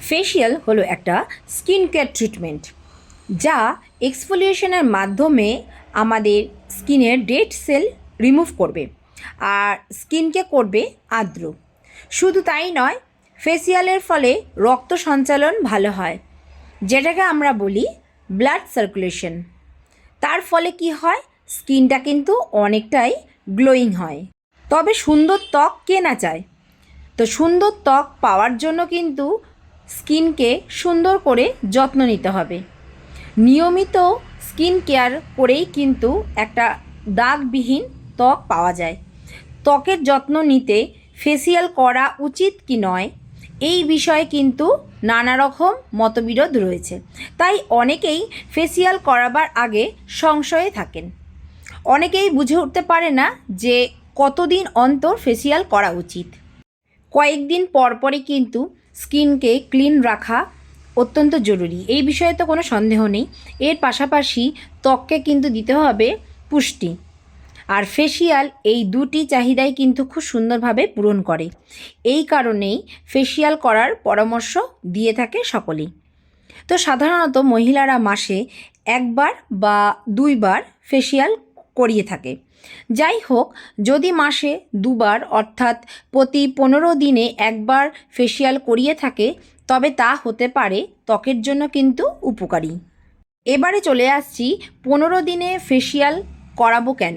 Facial হলো একটা skin care treatment যা এক্সফোলিয়েশনের মাধ্যমে আমাদের স্কিনের ডেড সেল রিমুভ করবে আর স্কিনকে করবে আর্দ্র। শুধু তাই নয় ফেসিয়ালের ফলে রক্ত সঞ্চালন ভালো হয়। যেটাকে আমরা বলি ব্লাড সার্কুলেশন তার ফলে কি হয়? স্কিনটা কিন্তু অনেকটাই গ্লোয়িং হয়। তবে সুন্দর ত্বক কে না চায়? তো সুন্দর ত্বক পাওয়ার জন্য কিন্তু স্কিনকে সুন্দর করে যত্ন নিতে হবে। নিয়মিত স্কিন কেয়ার করেই কিন্তু একটা দাগবিহীন ত্বক পাওয়া যায়। ত্বকের যত্ন নিতে ফেসিয়াল করা উচিত কি নয়, এই বিষয়ে কিন্তু নানা রকম মতবিরোধ রয়েছে। তাই অনেকেই ফেসিয়াল করাবার আগে সংশয়ে থাকেন। অনেকেই বুঝে উঠতে পারে না যে কতদিন অন্তর ফেসিয়াল করা উচিত। কয়েকদিন পর পরই কিন্তু স্কিনকে ক্লিন রাখা অত্যন্ত জরুরি। এই বিষয়ে তো কোনো সন্দেহ নেই। এর পাশাপাশি ত্বককে কিন্তু দিতে হবে পুষ্টি। আর ফেসিয়াল এই দুটি চাহিদাই কিন্তু খুব সুন্দরভাবে পূরণ করে। এই কারণেই ফেসিয়াল করার পরামর্শ দিয়ে থাকে সকলেই। তো সাধারণত মহিলারা মাসে একবার বা দুইবার ফেসিয়াল করিয়ে থাকে। যাই হোক যদি মাসে দুবার অর্থাৎ প্রতি পনেরো দিনে একবার ফেসিয়াল করিয়ে থাকে, তবে তা হতে পারে ত্বকের জন্য কিন্তু উপকারী। এবারে চলে আসছি, পনেরো দিনে ফেসিয়াল করাবো কেন?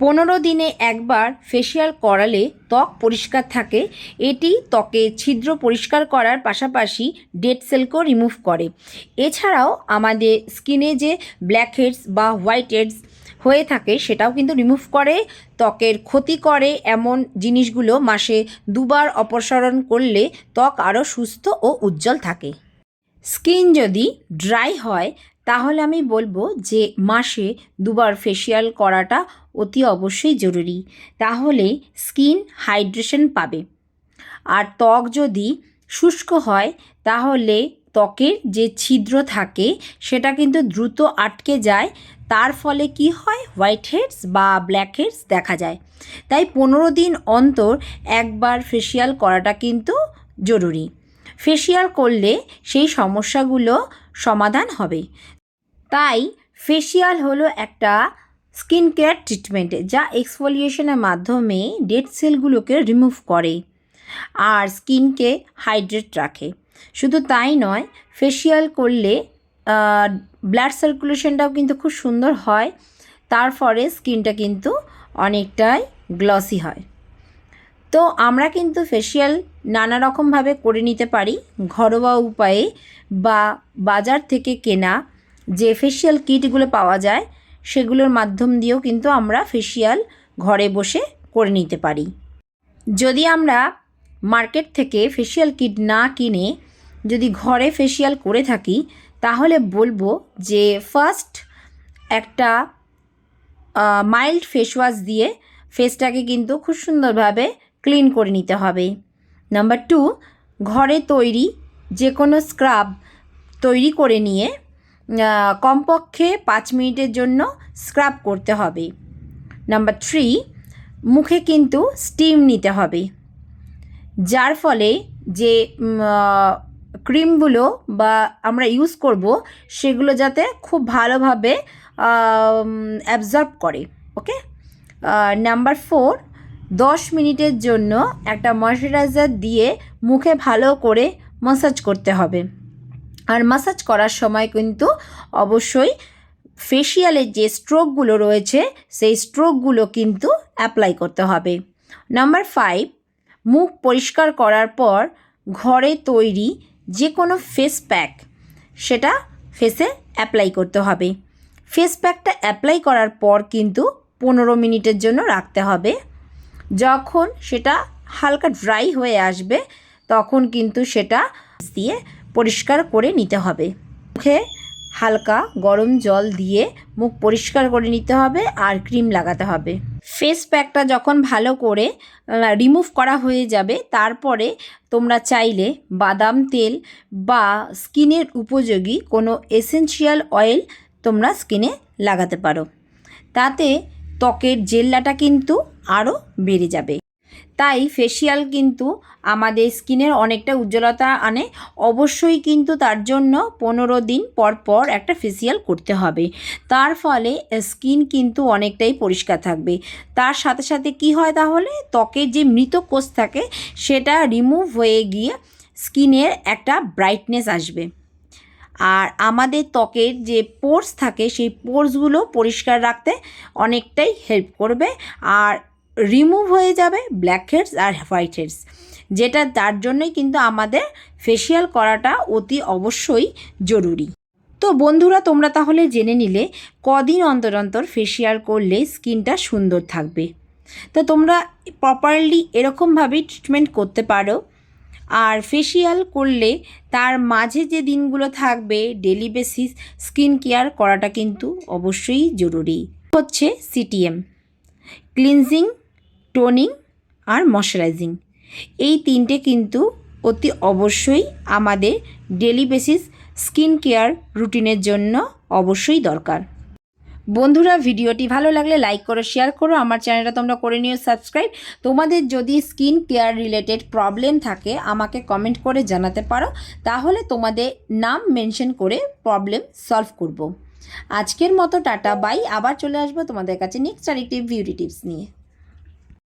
পনেরো দিনে একবার ফেসিয়াল করালে ত্বক পরিষ্কার থাকে, এটি ত্বকে ছিদ্র পরিষ্কার করার পাশাপাশি ডেড সেলকেও রিমুভ করে। এছাড়াও আমাদের স্কিনে যে ব্ল্যাক হেডস বা হোয়াইট হেডস হয়ে থাকে সেটাও কিন্তু রিমুভ করে, ত্বকের ক্ষতি করে এমন জিনিসগুলো মাসে দুবার অপসারণ করলে ত্বক আরও সুস্থ ও উজ্জ্বল থাকে। স্কিন যদি ড্রাই হয়, তাহলে আমি বলব যে মাসে দুবার ফেসিয়াল করাটা অতি অবশ্যই জরুরি। তাহলে স্কিন হাইড্রেশন পাবে। আর ত্বক যদি শুষ্ক হয়, তাহলে ত্বকের যে ছিদ্র থাকে, সেটা কিন্তু দ্রুত আটকে যায়। তার ফলে কি হয়? হোয়াইট হেডস বা ব্ল্যাক হেডস দেখা যায়। তাই পনেরো দিন অন্তর একবার ফেসিয়াল করাটা কিন্তু জরুরি। ফেসিয়াল করলে সেই সমস্যাগুলো সমাধান হবে। তাই ফেসিয়াল হলো একটা স্কিন কেয়ার ট্রিটমেন্ট যা এক্সফোলিয়েশনের মাধ্যমে ডেড সেলগুলোকে রিমুভ করে। আর স্কিনকে হাইড্রেট রাখে। শুধু তাই নয় ফেসিয়াল করলে ব্লাড সার্কুলেশনটাও কিন্তু খুব সুন্দর হয়, তার ফলে স্কিনটা কিন্তু অনেকটাই গ্লসি হয়। তো আমরা কিন্তু ফেসিয়াল নানা রকমভাবে করে নিতে পারি, ঘরোয়া উপায়ে বা বাজার থেকে কেনা যে ফেসিয়াল কিটগুলো পাওয়া যায়, সেগুলোর মাধ্যম দিয়েও কিন্তু আমরা ফেসিয়াল ঘরে বসে করে নিতে পারি। যদি আমরা মার্কেট থেকে ফেসিয়াল কিট না কিনে যদি ঘরে ফেসিয়াল করে থাকি, তাহলে বলব যে ফার্স্ট একটা মাইল্ড ফেস ওয়াশ দিয়ে ফেসটাকে কিন্তু খুব সুন্দরভাবে ক্লিন করে নিতে হবে। নাম্বার টু ঘরে তৈরি যে কোনো স্ক্রাব তৈরি করে নিয়ে কমপক্ষে পাঁচ মিনিটের জন্য স্ক্রাব করতে হবে। নাম্বার থ্রি মুখে কিন্তু স্টিম নিতে হবে। যার ফলে যে ক্রিমগুলো বা আমরা ইউজ করব, সেগুলো যাতে খুব ভালোভাবে অ্যাবজর্ব করে, ওকে? নাম্বার ফোর দশ মিনিটের জন্য একটা ময়শ্চারাইজার দিয়ে মুখে ভালো করে মাসাজ করতে হবে। আর মাসাজ করার সময় কিন্তু অবশ্যই ফেসিয়ালের যে স্ট্রোকগুলো রয়েছে, সেই স্ট্রোকগুলো কিন্তু অ্যাপ্লাই করতে হবে। নাম্বার ফাইভ মুখ পরিষ্কার করার পর ঘরে তৈরি যে কোনো ফেস প্যাক সেটা ফেসে অ্যাপ্লাই করতে হবে। ফেস প্যাকটা অ্যাপ্লাই করার পর কিন্তু পনেরো মিনিটের জন্য রাখতে হবে। যখন সেটা হালকা ড্রাই হয়ে আসবে, তখন কিন্তু সেটা দিয়ে পরিষ্কার করে নিতে হবে। মুখে হালকা গরম জল দিয়ে মুখ পরিষ্কার করে নিতে হবে আর ক্রিম লাগাতে হবে। ফেস প্যাকটা যখন ভালো করে রিমুভ করা হয়ে যাবে, তারপরে তোমরা চাইলে বাদাম তেল বা স্কিনের উপযোগী কোনো এসেনশিয়াল অয়েল তোমরা স্কিনে লাগাতে পারো। তাতে ত্বকের জেল্লাটা কিন্তু আরও বেড়ে যাবে। তাই ফেসিয়াল কিন্তু আমাদের স্কিনের অনেকটা উজ্জ্বলতা আনে। অবশ্যই কিন্তু তার জন্য পনেরো দিন পর পর একটা ফেসিয়াল করতে হবে। তার ফলে স্কিন কিন্তু অনেকটাই পরিষ্কার থাকবে। তার সাথে সাথে কি হয় তাহলে? ত্বকের যে মৃত কোষ থাকে, সেটা রিমুভ হয়ে গিয়ে স্কিনের একটা ব্রাইটনেস আসবে। আর আমাদের ত্বকের যে পোর্স থাকে, সেই পোর্সগুলো পরিষ্কার রাখতে অনেকটাই হেল্প করবে। আর রিমুভ হয়ে যাবে ব্ল্যাক হেডস আর হোয়াইট হেডস যেটা তার জন্যই কিন্তু আমাদের ফেসিয়াল করাটা অতি অবশ্যই জরুরি। তো বন্ধুরা, তোমরা তাহলে জেনে নিলে কদিন অন্তর অন্তর ফেসিয়াল করলে স্কিনটা সুন্দর থাকবে। তো তোমরা প্রপারলি এরকমভাবেই ট্রিটমেন্ট করতে পারো। আর ফেসিয়াল করলে তার মাঝে যে দিনগুলো থাকবে ডেলি বেসিস স্কিন কেয়ার করাটা কিন্তু অবশ্যই জরুরি। হচ্ছে সিটিএম ক্লিনজিং টোনিং আর ময়শ্চারাইজিং। এই তিনটে কিন্তু অতি অবশ্যই আমাদের ডেলি বেসিস স্কিন কেয়ার রুটিনের জন্য অবশ্যই দরকার। বন্ধুরা, ভিডিওটি ভালো লাগলে লাইক করো, শেয়ার করো, আমার চ্যানেলটা তোমরা করে নিও, সাবস্ক্রাইব। তোমাদের যদি স্কিন কেয়ার রিলেটেড প্রবলেম থাকে, আমাকে কমেন্ট করে জানাতে পারো, তাহলে তোমাদের নাম মেনশন করে প্রবলেম সলভ করব। আজকের মতো টাটা, বাই। আবার চলে আসব তোমাদের কাছে নেক্সট আরেকটি বিউটি টিপস নিয়ে।